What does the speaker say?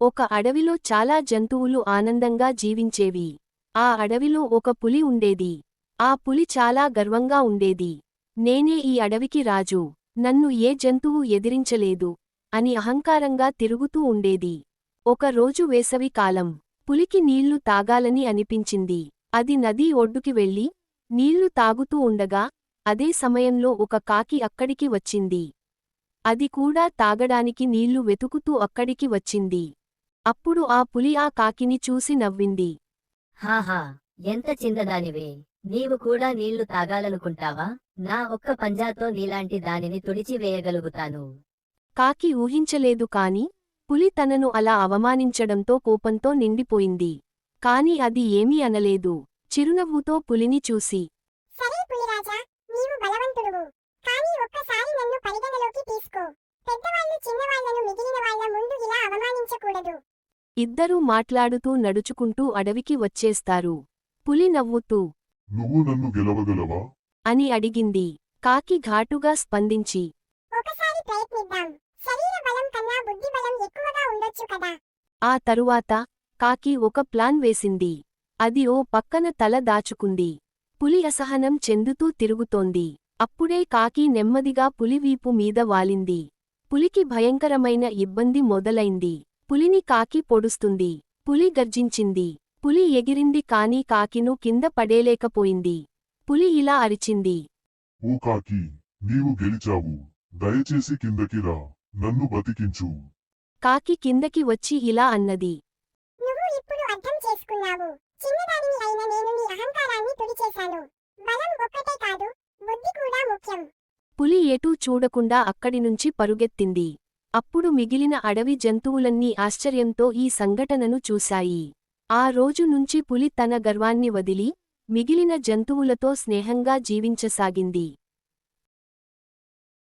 ఒక అడవిలో చాలా జంతువులు ఆనందంగా జీవించేవి. ఆ అడవిలో ఒక పులి ఉండేది. ఆ పులి చాలా గర్వంగా ఉండేది. నేనే ఈ అడవికి రాజు. నన్ను ఏ జంతువు ఎదిరించలేదు అని అహంకారంగా తిరుగుతూ ఉండేది. ఒక రోజు వేసవి కాలం. పులికి నీళ్ళు తాగాలని అనిపించింది. అది నదీ ఒడ్డుకి వెళ్ళి నీళ్ళు తాగుతూ ఉండగా అదే సమయంలో ఒక కాకి అక్కడికి వచ్చింది. అది కూడా తాగడానికి నీళ్ళు వెతుకుతూ అక్కడికి వచ్చింది. అప్పుడు ఆ పులి ఆ కాకిని చూసి నవ్వింది. హాహా ఎంత చిన్నదానివే. నీవు కూడా నీళ్ళు తాగాలనుకుంటావా? నా ఒక్క పంజాతో నీలాంటి దానిని తుడిచివేయగలుగుతాను కాకి ఊహించలేదు కాని పులి తనను అలా అవమానించడంతో కోపంతో నిండిపోయింది. కాని అది ఏమీ అనలేదు. చిరునవ్వుతో పులిని చూసి సరే పులిరాజా నీవు బలవంతుడువు. కానీ ఒక్కసారి నన్ను పరిగణలోకి తీసుకో. పెద్దవాళ్ళు చిన్నవాళ్ళను మిగిలిన వాళ్ళ ముందు ఇలా అవమానించకూడదు. ఇద్దరూ మాట్లాడుతూ నడుచుకుంటూ అడవికి వచ్చేస్తారు. పులి నవ్వుతూ నువ్వు నన్ను గెలవగలవా? అని అడిగింది. కాకి ఘాటుగా స్పందించి ఒకసారి ప్రయత్నిద్దాం. శరీర బలం కన్నా బుద్ధి బలం ఎక్కువగా ఉండొచ్చు కదా. ఆ తరువాత కాకి ఒక ప్లాన్ వేసింది. అది ఓ పక్కన తల దాచుకుంది. పులి అసహనం చెందుతూ తిరుగుతోంది. అప్పుడే కాకి నెమ్మదిగా పులివీపు మీద వాలింది. పులికి భయంకరమైన ఇబ్బంది మొదలైంది. పులిని కాకి పొడుస్తుంది. పులి గర్జించింది. పులి ఎగిరింది కాని కాకిను కింద పడేలేకపోయింది. పులి ఇలా అరిచింది. ఓ కాకి నీవు గెలిచావు. దయచేసి కిందకి రా. నన్ను బతికించు. కాకి కిందకి వచ్చి ఇలా అన్నది. నువ్వు ఇప్పుడు అర్థం చేసుకున్నావు. చిన్నదానిని అయిన నేను నీ అహంకారాన్ని తుడిచేశాను. బలం ఒక్కటే కాదు బుద్ధి కూడా ముఖ్యం. పులి ఎటూ చూడకుండా అక్కడి నుంచి పరుగెత్తింది. అప్పుడు మిగిలిన అడవి జంతువులన్నీ ఆశ్చర్యంతో ఈ సంఘటనను చూశాయి. ఆ రోజు నుంచి పులి తన గర్వాన్ని వదిలి మిగిలిన జంతువులతో స్నేహంగా జీవించసాగింది.